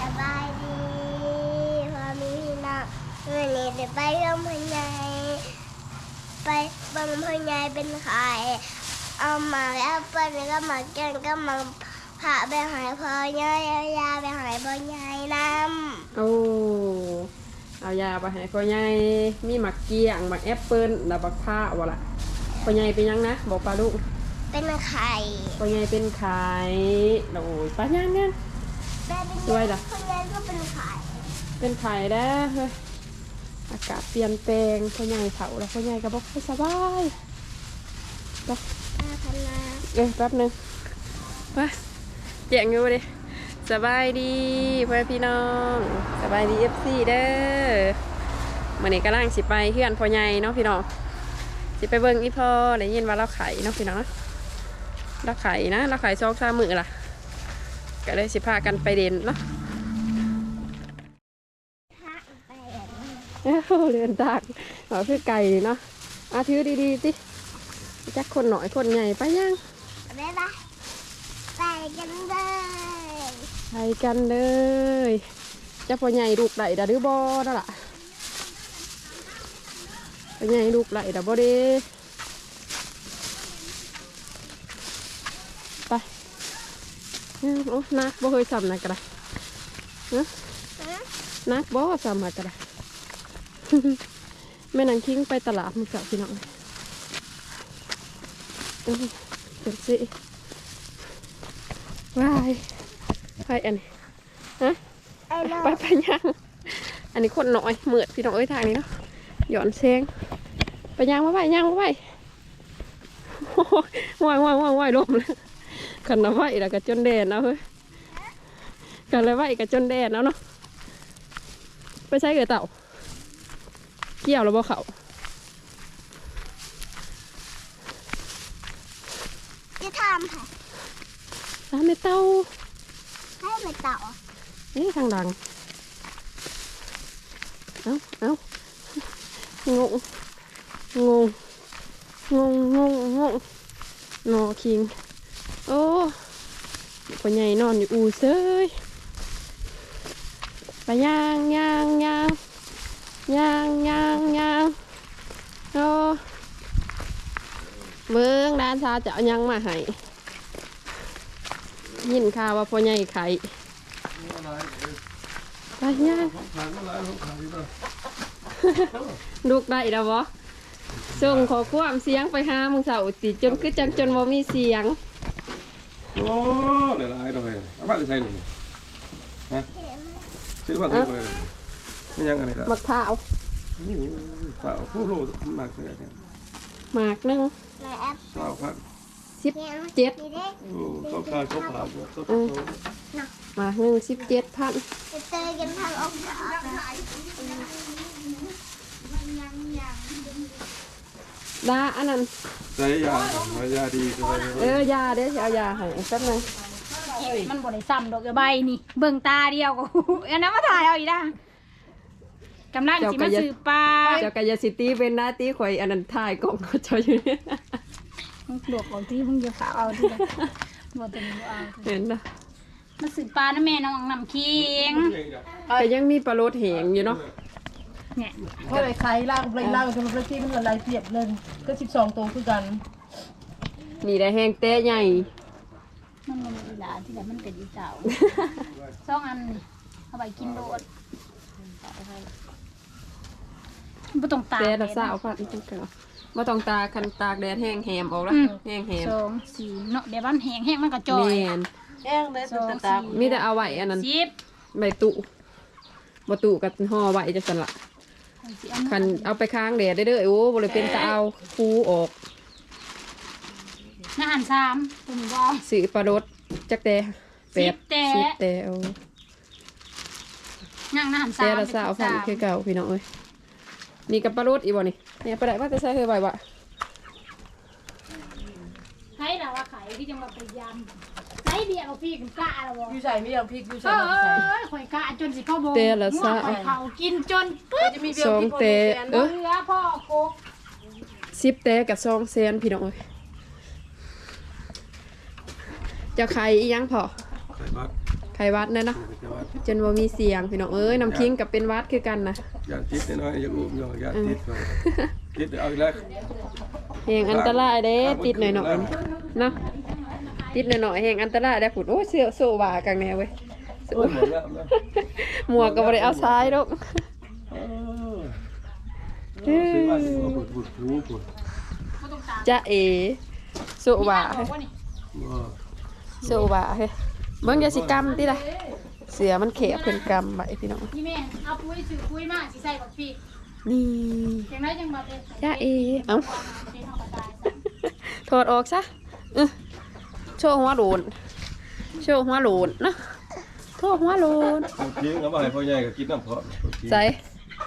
สบายดีพอมีพี่น้องเมื่อนี้เดี๋ยวไปเบิ่งพ่อใหญ่ไปเบิ่งพ่อใหญ่เป็นไข่เอามาแอปเปิ้ลก็มาแกงก็มาผ่าไปหายพ่อใหญ่เอายาไปหายพ่อใหญ่น้โอ้เอายาไปให้พ่อใหญ่มีหมักเกี้ยงหมักแอปเปิ้ลแล้วบักผ้าวะล่ะพ่อใหญ่เป็นยังนะบอกปลาลูกำเป็นไข่ พ่อใหญ่เป็นไข่โอ้ยปลาย่างเนี่ย แม่เป็นช่วยล่ะพ่อใหญ่ก็เป็นไข่เป็นไข่แล้วเฮ้ยอากาศเปลี่ยนแปลงพ่อใหญ่เผาแล้วพ่อใหญ่ก็บอกให้สบายไปอาคณาเอ้ยแป๊บหนึงไปแจงอยู่ดิสบายดีพ่อแม่พี่น้องสบายดีเอฟซีเด้อมื่อนี้กำลังสิไปเพื่อนพ่อใหญ่เนาะพี่น้องสิไปเบิ่งอีพ่อได้ยินว่าเราไข่เนาะพี่น้องเราไข่นะเราไข่ซอกซามือล่ะ ก็เลยสิพากันไปเด่นเนาะพระไปแบบนี้เอ้าเรือนตากเอาคือไก่เนาะอาถือดีๆสิจักคนหน่อยคนใหญ่ไปยังไปปะไปกันเลยไปกันเลยจะพ่อใหญ่ลูกไหลดาหรือบอนั่นล่ะพ่อใหญ่ลูกไหลดาบอเด้ไป เอ้าโอ้นักบ่เคยซ้ำนะกระไรเนาะฮะนักบ่ซ้ำนะกระไรแม่นางคิงไปตลาดมือเก่าพี่น้องเอ้ยเดี๋ยวสิว้ายไปอันนี้ฮะไอ้น้องไปไปยังอันนี้คนน้อยเหมือดพี่น้องเอ้ยทางนี้เนาะหย่อนเซงไปยังมาไปยังมาไปโอ้ยว่ายว่ายว่ายว่ายลมเลย ขันน้ำไหวแล้วก็จนแดดแล้วเฮ้ยกันเลยไหวก็จนแดดแล้วเนาะไปใช้เกลือเต่า เกี่ยวแล้วบ่เขาจะทำค่ะตามในเต้าให้ไปต่อเอ๊ะทางดังเอ้าเอ้างงงงงงงงงงนอคิง โอ้ปัญญานอนอยู่อูเซยไปย่างย่างย่างย่างย่างย่างโอ้เบิ้งด้านซาจะเอายังมาให้ยินข่าวว่าพ่อใหญ่ไข่ไปย่างลูกได้แล้วบ่ส่งขอความเสียงไปหามึงเสาติจนคือจังจนบ่มีเสียง โอ้เดี๋ยวไอ้ตัวเองเอาบ้านใส่หนึ่งฮะซื้อบ้านใส่เลยไม่ยังอะไรกันมะพร้าวเปล่าผู้รู้มากเลยเนี่ยหมากหนึงในแอปเปล่าพันสิบเนี่ยเจ็ดทีเด็กโอ้เขาขายเขาผ่าเขาหมากหนึ่งสิบเจ็ดพันจะเจอกันทางออกกา ดาอันนั้นใส่ยาใส่ยาดีใส่เออยาเดี๋ยวจะเอายาให้แป๊บนึงมันบ่ได้ซ้ำดอกเอ้ยใบนี่ เบิ่งตาเดียวก็ อันนั้นมาถ่ายเอาอีกนะกำลังสิมาซื้อปลาเจ้ากายสิตีเป็นหน้าตีข่อยอันนั้นถ่ายกล่องเขาเจ้าอยู่เนี่ยมึงหลวกเอาที่มึงจะฝากเอาที่บ่ตัวนี้บ่เอาเห็นนะมาซื้อปลานะแม่น้องน้ำเคียงแต่ยังมีปลาโรดแหงอยู่เนาะ เนี่ยเพราะอไรใครล่างเลยล่างจนมันที่มันอะไรเปรียบเลยก็สิบสองตัวคือกันนี่ได้แห้งเต้ใหญ่ มันบ่มีเวลาที่ไหนมันเป็นอีเจ้าสองอันเอาไปกินโดดบ่ต้องตากเต้แดละดสาวพันจังเก่าบ่ต้องตาคันตากแดดแห้งแหมออกละอืมแห้งแหมสองสี่เนาะเดี๋ยวมันแห้งแห้งมันก็จอยแห้งเลยสองตะตาสี่มีแต่เอาไว้อันนั้นใบตุบ่ตุกับห่อไว้จังซั่นละ คันเอาไปค้างแดดได้เด้อโอ้บ่เลยเป็นตะเอาคูออกอาหารสามคุณบ่เอาสิปลาโรดจักแต่แปดสิบแต่สิบแต่เอาย่างอาหารสาแต่มละสาวพันเป็นคือเก่าพี่น้องเอ้ยนี่กับปลาโรดอีบ่นี่เนี่ยไปได้ว่าจะใช้เคยไว้บ่ให้เราว่าขายที่จังหวัดพะยามใช้ เดียวพี่กับกะแล้วบ่อยู่ใส่ไม่ยอมพริกอยู่เอใส่ไม่ใส่อข่อยกะจนสิพ่อโบแต่ละสาวข่อยเขากินจนปึ๊ดจะมีเบียสร์องพริกแต่เหเออลือพ่อโคกสิบแต่กับสองแสนพี่น้องเอ้ยจะขายอีหยังพอไข่บักขไขหวัดแน่เนาะแต่ว่าจนว่ามีเสียงพี่น้องเอ้ยน้ำคิงกับเป็นหวัดคือกันนะอย่าติดน้อยๆอย่าอุ้มอย่าอย่าติดก่อนติดเอาอีกแล้วแหงอันตรายเด้ติดหน่อยๆเนาะ ติดหน่อยๆแหงอันตรายได้ผุดโอ้ยเสื้อโซบากังแนวเว้ยโอ้ยหมดแล้วนะหมวกก็บ่ได้เอาซ้ายดอกเออซื้อมาสิว่าปวดปวดหูปวดจะเอโซบาบอกว่านี่ว่าโซบาเฮ้ยเบิ่งอย่าสิกรรมติล่ะเสือมันเขะเพิ่นกรรมไว้พี่น้องนี่แม่เอาปุ้ยซื้อปุ้ยมาสิใส่บักปีกนี่จังไรจังมาเป็นจะเอเอ้าเป็นธรรมดาถอดออกซะเออ โชว์หัวโลนโชว์หัวโลนเนาะโชว์หัวโลนเอาทิ้งเอามาให้พ่อใหญ่ก็กินน้ำพร้อมใส่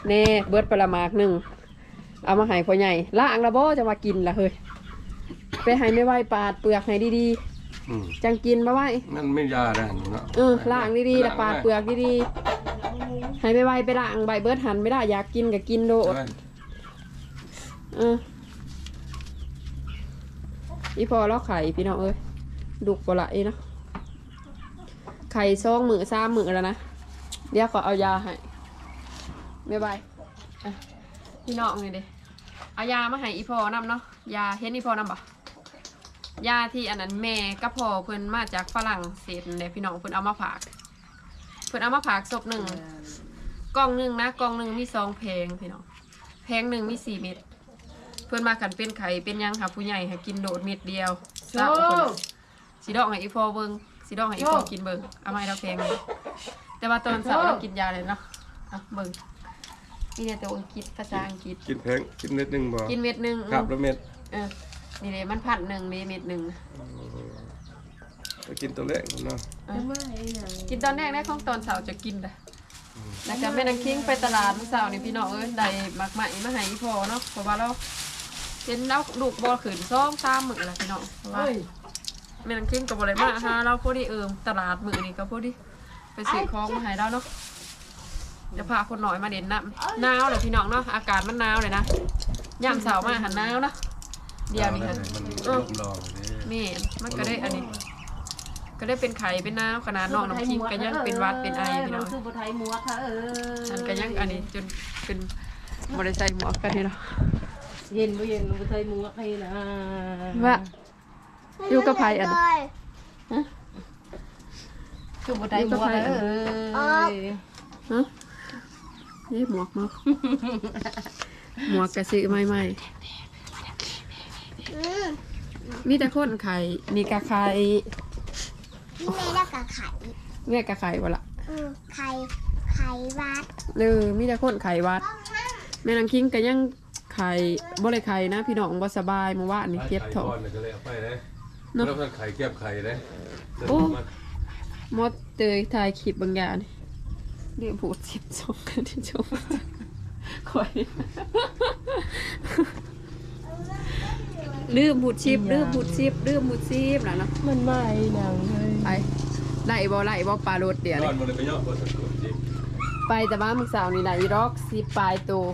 เน่เบิดปลาหมากหนึ่งเอามาให้พ่อใหญ่ล้างแล้วบ่จะมากินละเฮ้ยไปให้ไม่ไหวปาดเปลือกให้ดีอืมๆจังกินมาไว้มันไม่ยาได้เนาะเออล้างดีๆแล้วปาดเปลือกดีๆให้ไม่ไหวไปล้างใบเบิดหันไม่ได้อยากกินก็กินโดด เอออีพอแล้วไข่พี่น้องเอ้ย ดุกบ่ละเอ้เนาะไข่ซองมือสามมือแล้วนะ เดี๋ยวขอเอายาให้บ๊ายบายอะพี่น้องเลยเด้เอายามาให้อีพอนำเนาะ ยาเห็นอีพอนำบ่ยาที่อันนั้นแม่กับพ่อเพิ่นมาจากฝรั่งเศสนั่นแหละพี่น้องเพิ่นเอามาฝาก เพิ่นเอามาฝากศพหนึ่งกล่องหนึ่งนะกล่องหนึ่งมีสองแพงพี่น้องแพงหนึ่งมีสี่เม็ดเพิ่นมาขันเป็นไข่เป็นยังค่ะผู้ใหญ่ให้กินโดดเม็ดเดียวเศร้าเพิ่น สีดอกให้อีพอเบิ่งสีดอกให้อีพอกินเบิ่งเอามาให้เราแพงเลยแต่ว่าตอนเช้าเรากินยาเลยเนาะเอาเบิ่งนี่เนี่ยตัวอังกฤษภาษาอังกฤษ กินแพงกินเม็ดหนึงบ่กินเม็ดหนึ่งครับแล้วเม็ดเออนี่เลยมันพันหนึ่งนี่เม็ดหนึ่งก็กินตัวเล็กเนาะกินตอนแรกได้ของตอนเช้าจะกินเลยแล้วก็แม่นางคิงไปตลาดเมื่อเช้านี่พี่น้องเอ้ยได้หมักไหมมาให้อีพอเนาะเพราะว่าเราเป็นเราลูกบอลขืนซ้อมตามมือแหละพี่น้องเพราะว่า แม่นางคิงกับบอลเลยมาหาเราพอดีเอิมตลาดมือนี่ก็พอดีไปซื้อของมาให้เราเนาะเดี๋ยวพาคนหน่อยมาเด่นน้ำหนาวเลยพี่น้องเนาะอากาศมันหนาวเลยนะยามเสาร์มาหันหนาวเนาะเดียวนี่ค่ะมันลมรองนี่แม่นมันก็ได้อันนี้ ก็ได้เป็นไข่เป็นน้ำขนาดนอกน้ำคิงก็ยังเป็นหวัดเป็นไอพี่น้องคือบ่ไทยหมัวค่ะเออฉันก็ยังอันนี้จนเป็นบริษัทหมวกกันนี่เนาะเย็นบ่เย็นบ่ไทยหมัวให้นะว่า อยู่กับไผอันนั้นเลยคือบ่ไทยหมัวเออฮะนี่หมวกมาหมวกกระสือใหม่อืมๆมีแต่คนไข่นี่กะไข่นี่แม่แล้วก็ไข่แม่กะไข่บ่ละอืมไข่ไข่วัดเออมีแต่คนไข่วัด แม่นางคิงก็ยังไข่บ่เลยไข่นะ พี่น้องบ่สบายเมื่อวานนี่เจ็บท้องไข่ก้อนน่ะก็เลยเอาไปเลย เนาะแล้วก็ไข่เก็บไข่เลยโอ้ มดเตยถ่ายคลิปบางอย่างนี่เรียกผูดสิบสองกันที่ชมคอยลืมบูดชิปลืมบูดชิปลืมบูดชิปนะเนาะมันไม่หนังเลยไปไล่บ่ไล่บ่ปลารถเดี๋ยวก้อนี้นมันเลยไปย่อบ่สักคนจิไปแต่บ้านมึงสาวนี่ไหนรอกสิบปลายตัว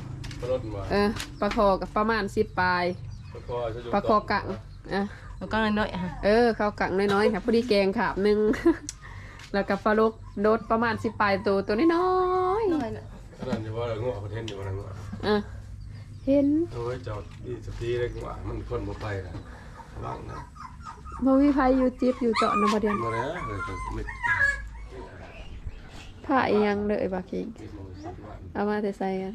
รถมาเออปลาคอกับประมาณสิบปลายประคอจะอยู่ปลาคอกะอะ แล้วก็น้อยๆฮะเออข้าวกังน้อยๆครับพอดีแกงขาบหนึ่ง แล้วกับปลาลูกโดดประมาณสิบปลายตัวตัวน้อยน้อยน่ะขนาดอยู่ว่าเราง้อประเทศอยู่ว่าเราง้อๆอะเห็นโอ้ยเจ้าดีสตีเลยง้อมันคนบ่ไปนะว่างนะบ่มีไผอยู่จิบอยู่เจาะนำบ่เดียนมาแล้วเลยก็ไม่ผ้าอีหยังเลยบาคิงไม่มองสิว่าเอามาแต่ใส่กัน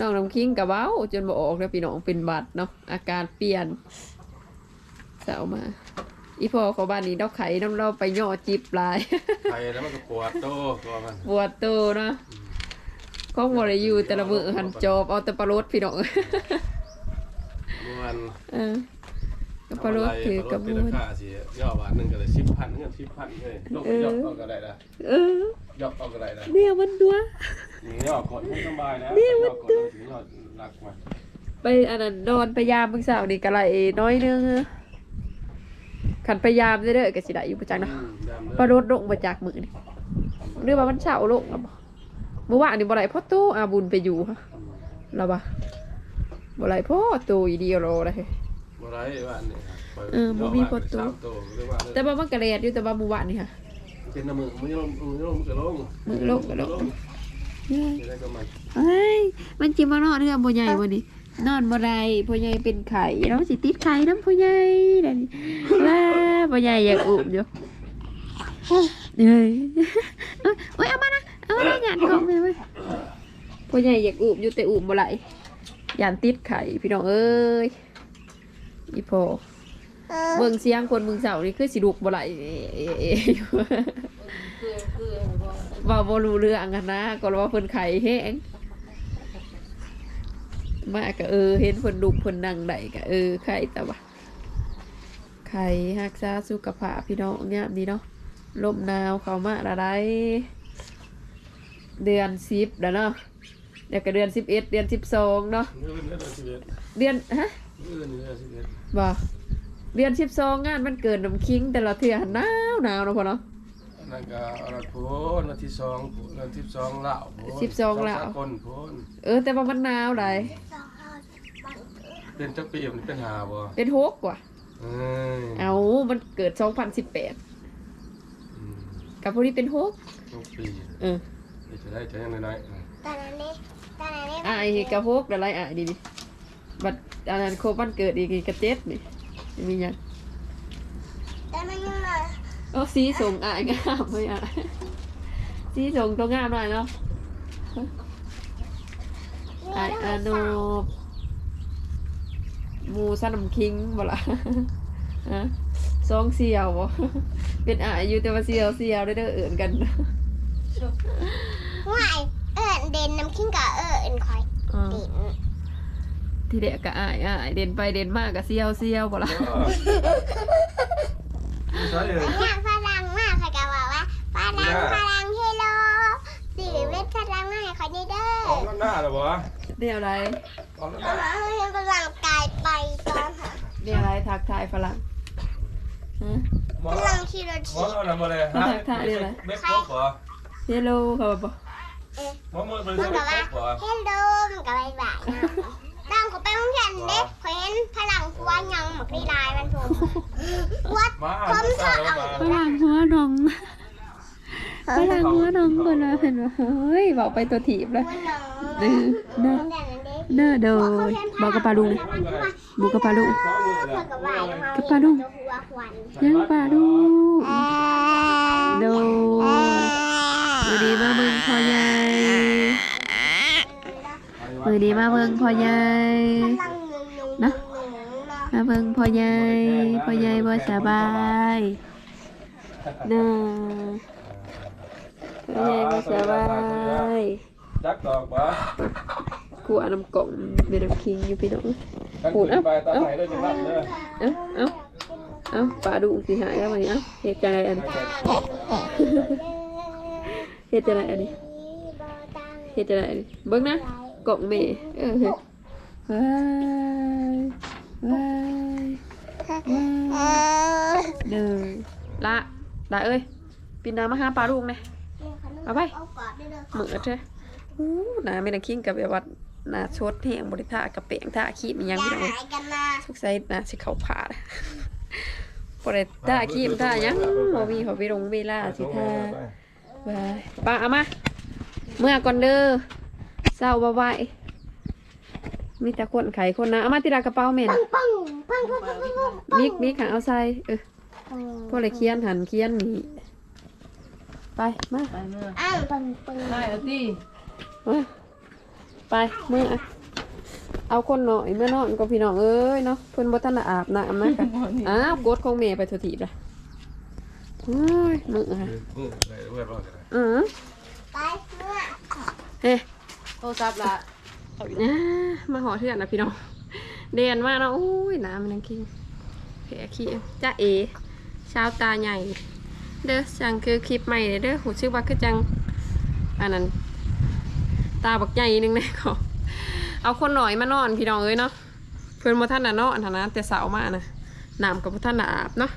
น้องน้ำคิงกับเว้าจนบ่ออกแล้วพี่น้องเป็นบัดเนาะอาการเปลี่ยนเสามา อีพ่อเขาบ้านนี้ดอกไข่น้ำเราไปย่อจิบหลาย ไปแล้วมันก็ปวดโตตัวมันปวดโตเนาะก็บ่ได้อยู่แต่ละมื้อหันจอบเอาแต่ปลารดพี่น้องมันเออกับปลารดคือกระเป็บนวนราคาสิย่อบาทนึงก็เลย10,000เงิน10,000เลยลงไปย่อเอาก็ได้ละเออ ย่อเอาก็ได้ละเนี่ยมันตัวนี่ย่อกดให้สบายแล้วย่อกดถึงย่อรักมาไปอันนั้นนอนไปยามมึงสาวนี่กะไรน้อยนึงขันไปยามเด้อๆก็สิได้อยู่ประจังเนาะปลารดลงมาจากมือนี่เรื่องว่ามันเฉาลงแล้วบ่เมื่อวานนี่บ่ไหลพ่อตู้อาบุญไปอยู่ฮะแล้วบ่บ่ไหลพ่อตู้อีเดียวโลเลยบ่ไรว่านี่เออบ่มีประตูสามตัวเรียกว่าแต่ว่ามันกระเรียดอยู่แต่ว่าบุวานนี่ค่ะ เป็นน้ำมือมันจะลงมันจะลงมันจะลงมือลงก็ลงจะได้ก็มันเอ้ยมันจิมานอนเรื่องพ่อใหญ่วันนี้ นอนบ่ได้พ่อใหญ่เป็นไข่แล้วสิติดไข่น้ำพ่อใหญ่นั่นว้าพ่อใหญ่อยากอุบอยู่เอ้ยเอ้ยเอ้ยเอามานะเอามานะหยาดของเลยเว้ยพ่อใหญ่อยากอุบอยู่แต่อุบบ่ไหลยานติดไข่พี่น้องเอ้ยอีพอ เบิ่งเสียงคนเบิ่งเสานี่คือสิลุกบ่ไหลเอ๊ะเอ๊ะเอ๊ะอยู่ว่าบ่รู้เรื่องกันนะก็ว่าเพิ่นไข่แห้งมากก็เออ เห็นคนดุเพิ่นนั่งได้ก็เออไข่แต่ว่าไข่ฮักษาสุขภาพพี่น้องเนี่ยามนี้เนาะลมหนาวเข้ามาละได้เดือนสิบแล้วเนาะเดี๋ยวก็เดือนสิบเอ็ดเดือนสิบสองเนาะเงินเงินสิบเอ็ดเดือนฮะเงินเงินสิบ เอ็ดบ่เดือนสิบสองงานมันเกิดน้ำคิง แต่ละเทื่อหนาวหนาวเนาะพ่อเนาะนั่นก็อันโพนวันที่สองวันที่สองลาวสิบสองลาว คนโพนเออแต่ว่ามันหนาวได้เป็นจักปีมันเป็นหาบ่เป็นหกกว่าเอ้ยเอามันเกิดสองพันสิบแปดอืมกับพวกนี้เป็นหกทุกปีเออเดี๋ยวจะได้จะยังน้อยๆตอนนี้ตอนนี้อายกระโฮกอะไรอายดีดิบัดอันนั้นโครบวันเกิดอีกกระเจ็ดนี่ มีหยังตอนนี้ยังไงโอ้สีส่งอายงามเลยอะสีส่งตัวงามหน่อยเนาะอายอาโนบหมูสันน้ำคิงบ่ล่ะฮะสองเสียวบ่เป็นอายอยู่แต่ว่าเสียวเสียวได้อเด้อเอื่นกันห่วยเอิญเด่นน้ำขิงกับเอิญคอยอ่าเด่น ที่เด็กก็อายอายเด่นไปเด่นมากก็เสียวเสียวบ่ล่ะใช่เลยอยากฝรั่งมากค่ะกบอกว่าฝรั่งฝรั่งเฮโลสิเวทฝรั่งมาให้คอยได้เด้อออกหน้าหรอวะเดี๋ยวอะไรออกหเอาน้ามาให้ฝรั่งกายไปตอนหาเดี๋ยวอะไรทักทายฝรั่งฮะหมอฝรั่งชิโรหมชิออะไรมาเลยฮะเม็ดโป๊กเหรอเฮลโลเขาบอกหมอมือเป็นมันเม็ก็ดว่าโป๊กเหรอเฮลโลมันก็บายบาย นะตั้งเขาไปห้องเรียนเด็กเขาเห็นฝรั่งพัวยังหมกดีลายมันผมวัดมาอ่านภาษาแล้วมาฝรั่งหัวดองฝรั่งหัวดองคนละเห็นว่าเฮ้ยบอกไปตัวถีบเลยวัดน้องเด้อเด้อเด้อเด้อบอกกับปลาลุงบอกกับปลาลุงสองมือเพื่เลอยกับว่ากับปลาลุงหัวควันยังปลาลุงโดมือดีมาเบิ่งพ่อใหญ่มือดีมาเบิ่งพ่อใหญ่นะ มาเบิ่งพ่อใหญ่พ่อใหญ่บ่สบายเด้อพ่อใหญ่บ่สบายจักดอกบ่กูเอาน้ำกล่องเบลคิงอยู่พี่น้องกันขึ้นไปตาไหนได้จังหวัดเด้อเอ้าเอ้าเอ้าปลาดุสิหายแล้ววันนี้เอ้าเหตุอะไรอันนี้เหตุอะไรอันนี้เหตุอะไรอันนี้เบิ่งนะกล่องเมย์เออเฮ้ยว้าย ว้ายว้ายเด้อละละเอ้ยปีน้ำมาหาปลาดุกเนี่ยเอาไปเหมือดใช่อู้หนาไม่ได้คิงกับแบบว่าหนาชดแห้งบริท่ากับเปียงท่าขี้มันยังอไม่ย่าได้หายกันนะทุกไซส์นะสิเขาผ่าเลยบริท่าขี้มันท่ายังบ่มีเขาไปลงเวลาสิท่าไปป้าเอามาเมื่อก่อนเด้อเศร้าบ่ไหว มีแต่คนไข่คนนะเอามาติดากระเป๋าแม่นปังปังปังปังปังปังมิกมิกหาเอาใส่เออพวกเลยเคียนหันเคียนหนีไปมาไปเมื่ออ้าวปังปังได้แล้วที่มาไปเมื่ออะเอาคนหน่อยเมื่อนอนก็พี่น้องเอ้ยเนาะเพิ่นบ่ทันได้อาบน้ำนะกันอ้าวกดของแม่ไปทุทีบละเฮ้ยมึงอะอือได้เว้ยรอดกันอือไปเมื่อเฮ้โทรศัพท์ละ อ่ามาหอเถื่อนนะพี่น้องเดียนมาเนาะโอ้ยน้ำมันนังคิงแผลขี้จ้าเอชาวตาใหญ่ เด้อจังคือคลิปใหม่เด้อหูชื่อว่าคือจังอันนั้น ตาบักใหญ่นึงเลยขอเอาคนหน่อยมานอนพี่น้องเอ้ยเนาะเพื่อนบ่ท่านน่ะเนาะอันนั้นนะแต่สาวมานะน้ำกับบ่ท่านน่ะอาบเนาะ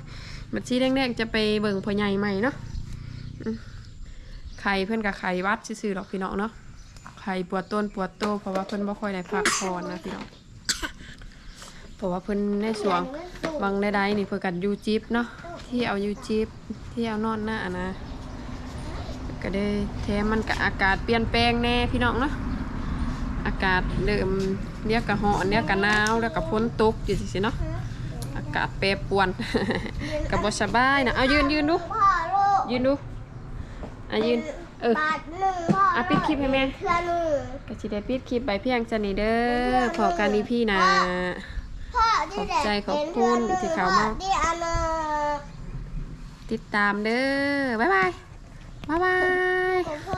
มันชี้แรกๆจะไปเบิ่งพ่อใหญ่ใหม่เนาะอืมไข่เพื่อนกับไข่วัดซื่อๆหรอกพี่น้องเนาะ ไข่ปวดต้นปวดโตเพราะว่าเพิ่นบ่ค่อยได้พักผ่อนนะพี่น้องเพราะว่าเพิ่นในช่วงบางใดๆนี่เพื่อกันยูจิบเนาะที่เอายูจิบที่เอานอนหน้านะ ก็ได้แถมมันกับอากาศเปลี่ยนแปลงแน่พี่น้องเนาะอากาศเริ่มเรียกกะหอนเรียกกะหนาวเรียกกะฝนตกอยู่สิเนาะอากาศแปรปรวนกับบสบายนะเอายืนยืนดูยืนดูอะยืนเออ ออะปิดคลิปให้แม่เพื่อนหนึ่งก็สิได้ปิดคลิปไปเพียงจะนี่เด้อพอกันอีพี่นะพ่อที่เด็กขอบใจขอบคุณที่เข้ามาที่อันน่ะติดตามเด้อบ๊ายบายบ๊ายบาย ของพ่อ